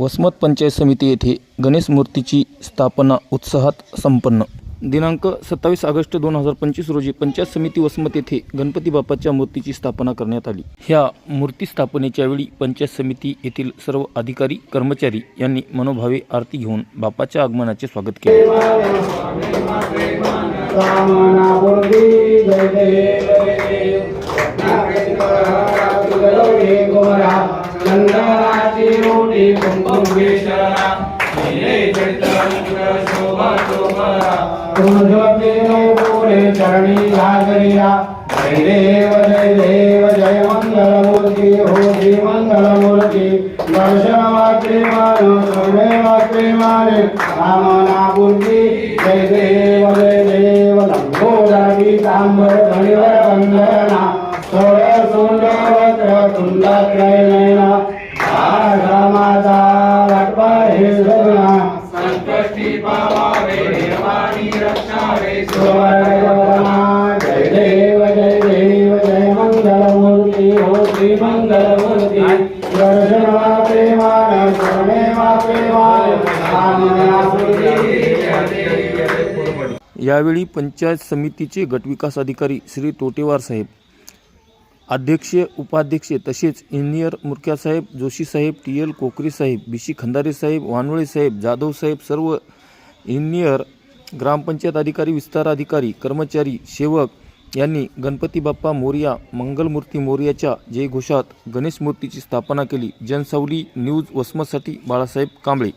वसमत पंचायत समिती येथे गणेश मूर्तीची स्थापना उत्साहात संपन्न दिनांक सत्तावीस ऑगस्ट दोन हजार पंचवीस रोजी पंचायत समिती वसमत येथे गणपती बाप्पाच्या मूर्तीची स्थापना करण्यात आली ह्या मूर्ती स्थापनेच्या वेळी पंचायत समिती येथील सर्व अधिकारी कर्मचारी यांनी मनोभावे आरती घेऊन बाप्पाच्या आगमनाचे स्वागत केले कामना पूर्वी पुरे चरणी जय देव जय देव जय मंगल मूर्ती हो मंगल मूर्ती दर्शन सर्वे माने कामना पूर्ती जय देव जय देव लंबोदरी तांबर धनिवर वंदना सोळ सुंदर वक्र तुंडात्रय मूर्ती हो मंगल मूर्ती दर्शन वापे मान करणे वापे मान यावेळी पंचायत समितीचे गटविकास अधिकारी श्री तोटेवार साहेब अध्यक्ष उपाध्यक्ष तसेच इंजिनियर मुरक्या साहेब जोशी साहेब टी एल कोकरी साहेब बी सी खंदारे साहेब वानवळे साहेब जाधव साहेब सर्व इंजिनियर ग्रामपंचायत अधिकारी विस्तार अधिकारी कर्मचारी सेवक यांनी गणपती बाप्पा मोरिया मंगलमूर्ती मोरयाच्या जयघोषात गणेश मूर्तीची स्थापना केली. जनसावली न्यूज वसमतसाठी बाळासाहेब कांबळे.